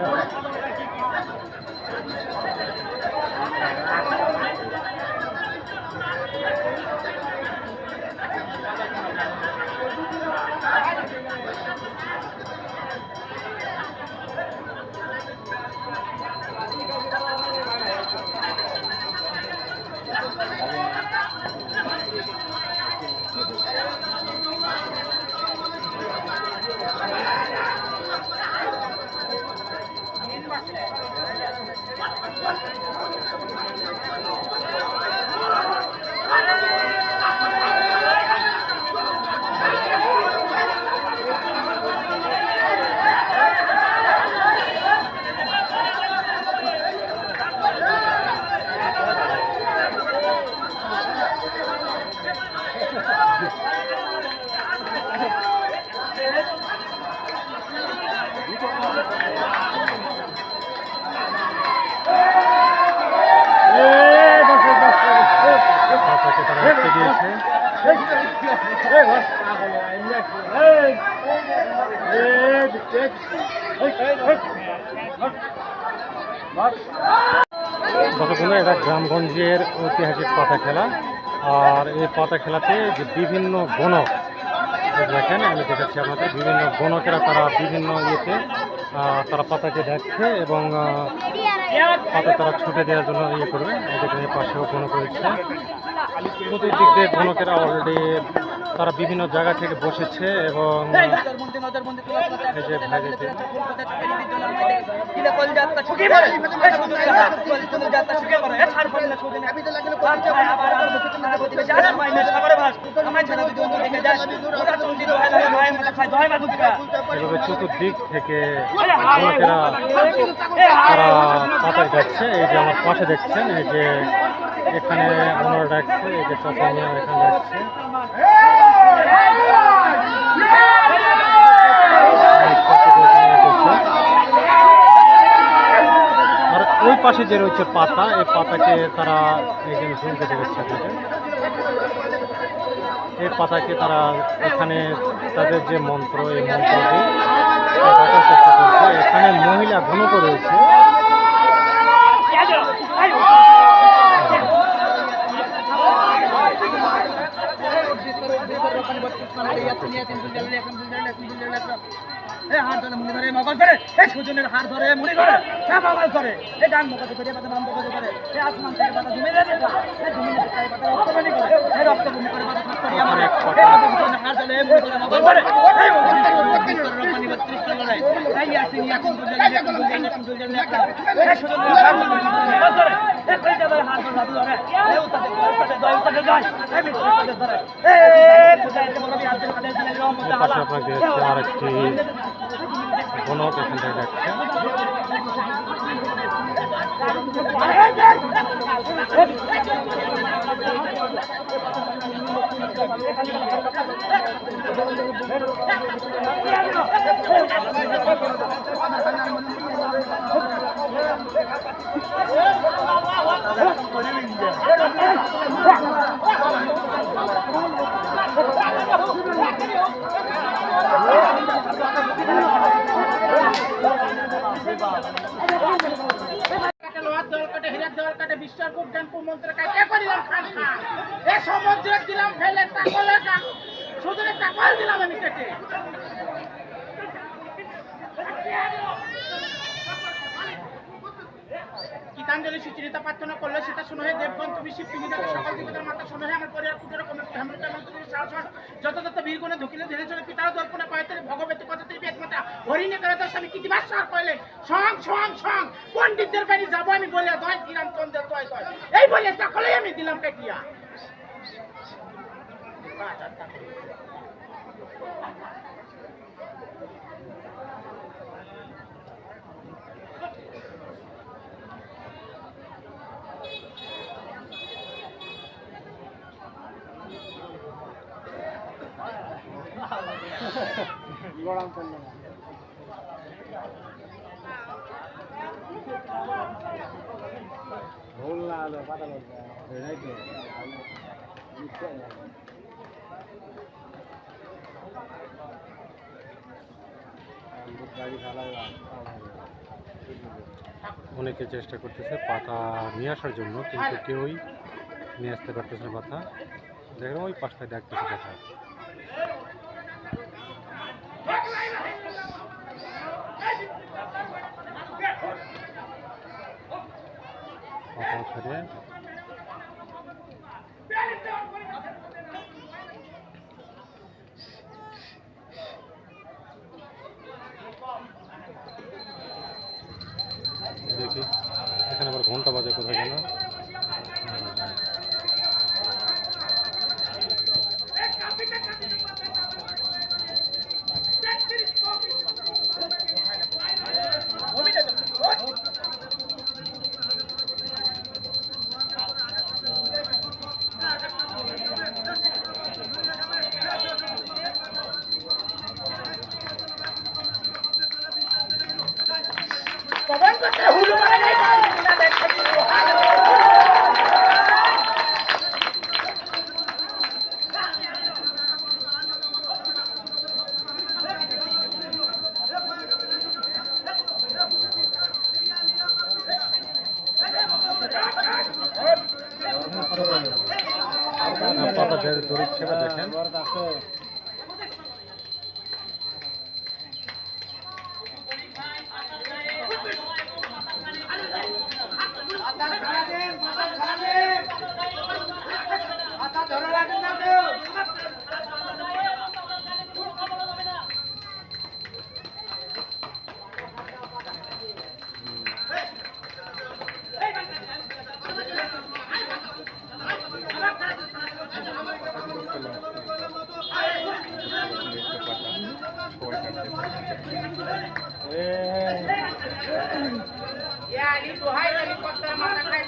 What? দর্শকবৃন্দ এটা গ্রামগঞ্জের ঐতিহাসিক পাতা খেলা আর এই পাতা খেলাতে যে বিভিন্ন গণক দেখেন, আমি দেখাচ্ছি আপনাদের, বিভিন্ন গণকেরা তারা বিভিন্ন ইয়েতে তারা পাতাকে দেখছে এবং পাতা তারা ছুটে দেওয়ার জন্য ইয়ে করবে। এই পাশেও ঘন করেছে। প্রতিদিক দিয়ে ঘনকেরা অলরেডি তারা বিভিন্ন জায়গা থেকে বসেছে এবং এভাবে চতুর্দিক থেকে তারা পাতা যাচ্ছে। এই যে আমার পাশে দেখছেন, এই যে এখানে ওনারা ডাকছে, এই যে চাচা এখানে ডাকছে এই চাচাকে এখানে ডাকছে। আর ওই পাশে যে রয়েছে পাতা, এই পাতাকে তারা এখানে ঝুমকে দেখাচ্ছে আপনাদের। এই পাতাকে তারা এখানে তাদের যে মন্ত্র, এই মন্ত্র দিয়ে তারা ডাকার চেষ্টা করছে। এখানে মহিলা ঘনক রয়েছে। মনে ধরে মগজ এই সুজনের হাত ধরে মনে করে হ্যাঁ মগজ ধরে এই ডান মগজ করে পাতা বাম মগজ করে এই আসমান থেকে পাতা জমে যাবে এই জমিনে থেকে পাতা রক্তবনি করে এই রক্তবনি করে পাতা ফাঁক করে আমার এক কথা হাত ধরে মনে করে মগজ ধরে এই মগজ করে রক্তবনি করে লড়াই এই আসি এখন দুজন এখন দুজন এখন দুজন একটা এই সুজনের হাত ধরে এই কই যাবে হাত ধরে দাদু ধরে এই উতাতে উতাতে দয় উতাতে যায় এই মিষ্টি উতাতে ধরে এই কোথায় এসে বলবি ধরে কাদের দিলে রহমত এই পাশে গণক এখান থেকে ডাকছে কাটে বিশ্বাস জ্ঞানপুর মন্ত্র কাটে করিলাম খান খান। এ সমুদ্রে দিলাম ফেলে, তাকলে শুধু তাকল দিলাম আমি। গীতাঞ্জলি সুচরিতা প্রার্থনা করলে সেটা শুনে হয় দেবগণ, তুমি শিব, তুমি দেখো সকল দেবতার মাতা শুনে হয় আমার পরিবার কুটের কমে হেমন্ত তুমি। যত যত বীর গুণে ঢুকিলে ধীরে চলে পিতার দর্পণে কয়তে ভগবতী পদতে বেদ মাতা হরিণে করে তো স্বামী কৃতিবাসর কইলেন সং সং সং, পণ্ডিতদের বাড়ি যাব আমি বলে দয়, শ্রীরামচন্দ্রের দয় দয়। এই বলে সকলেই আমি দিলাম কাটিয়া অনেকে চেষ্টা করতেছে পাতা নিয়ে আসার জন্য কিন্তু কেউই নিয়ে আসতে পারতেছে না পাতা। দেখলাম ওই পাশটায় ডাকতেছে পাতা। ছেড়ে দেখি এখানে আবার ঘণ্টা বাজে কোথায় গেল পাতা ঝেড়ে দড়িচ্ছে বা দেখেন কালী দোহাই কালী কত্তার মাথা খায়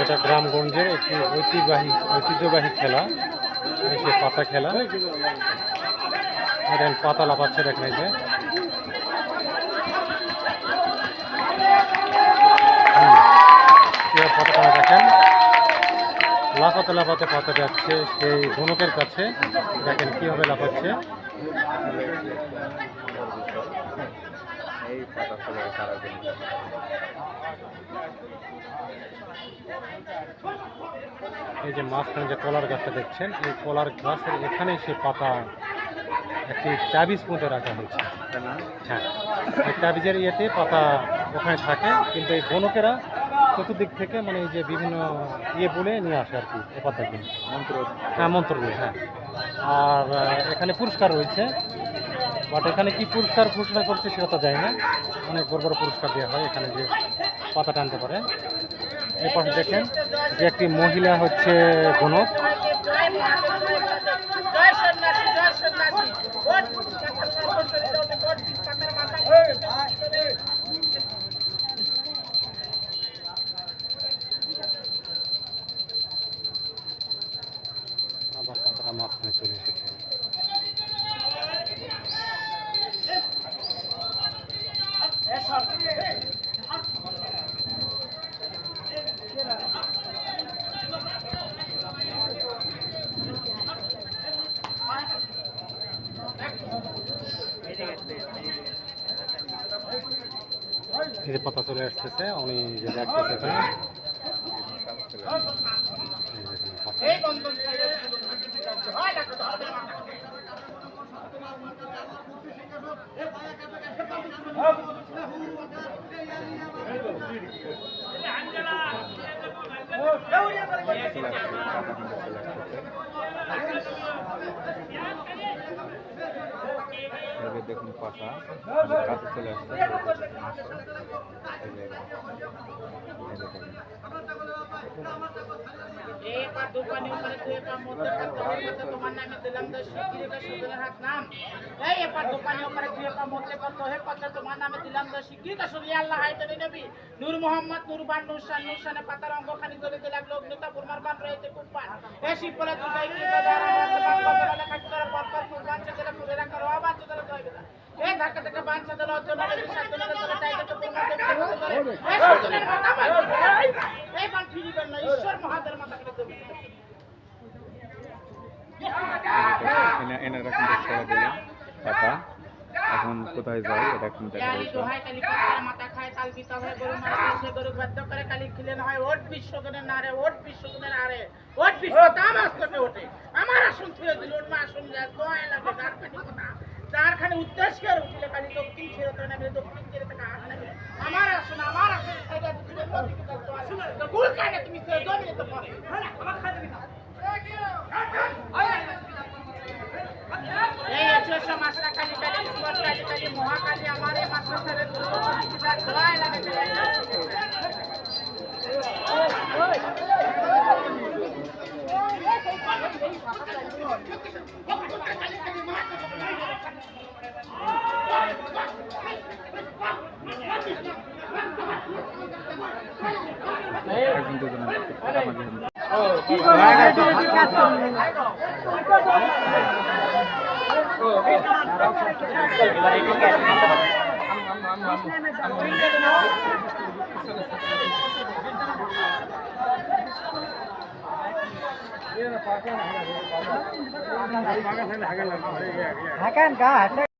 এটা গ্রামগঞ্জের একটি ঐতিহ্যবাহী ঐতিহ্যবাহী খেলা একটি পাতা খেলা। পাতা লাফাচ্ছে দেখা যায় পাতাটা দেখেন লাফাতে লাফাতে পাতা যাচ্ছে সেই ধনুকের কাছে। দেখেন কীভাবে লাফাচ্ছে। এই পাতা ফলে সারাদিন এই যে মাঝখানে যে কলার গাছটা দেখছেন এই কলার গাছের এখানে সে পাতা একটি চাবিজ মধ্যে রাখা হয়েছে। হ্যাঁ এই তাবিজের ইয়েতে পাতা ওখানে থাকে কিন্তু এই বনকেরা চতুর্দিক থেকে মানে এই যে বিভিন্ন ইয়ে বলে নিয়ে আসে আর কি এ পাতাগুলো মন্ত্র হ্যাঁ মন্ত্র দিয়ে হ্যাঁ। আর এখানে পুরস্কার রয়েছে। বাট এখানে কি পুরস্কার ঘোষণা করছে সেটা তো যায় না। অনেক বড় বড় পুরস্কার দেওয়া হয় এখানে যে পাতা টানতে পারে। এই পাশে দেখেন যে একটি মহিলা হচ্ছে গণক। এই পাতা চলে আসতেছে উনি যে দেখতেছে এখানে। চলে আসছে পাতা কিন্তু চলে আসছে এবার দেখুন পাতা কাছে চলে আসছে নূর মোহাম্মদ, নূর বান নুরসান নুরসানে পাতার অঙ্গ খানি জ্বলিতে লাগল অগ্নিতা বুরমার বান রয়েছে কুরবান। এ শিবপলে দুর্গাই কৃপা দ্বারা পরপর কুরবান সেখানে পুরে রাখার অবাধ্য হইবে না। টাকা এখন কোথায় যায় এটা এখন দেখা মাথা খায় তাল পিতা হয় গরু মারা সে গরু বাধ্য করে কালি খিলে না হয় ওট বিশ্বগণের না রে ওট বিশ্বগণের আরে ওট বিশ্ব তাম আসতে ওঠে। আমার আসন ছুঁয়ে দিল ওট মা আসন যায় দোয়া লাগে গার কথা। যার খানে উদ্দেশ্য করে উঠলে খালি দক্ষিণ ছেড়ে নামে দক্ষিণ ছেড়ে থেকে আস নামে আমার আসুন আমার আসন গুল কাটে তুমি তো জমিনে তো পড়ে আমার খাতে দিবা এই আছে মাসটা খালি কালী খালি কালী কালী মহাকালী আমার এই মাসটা ছেড়ে দোহাই লাগে এখন দুজন টাকা হাকান গা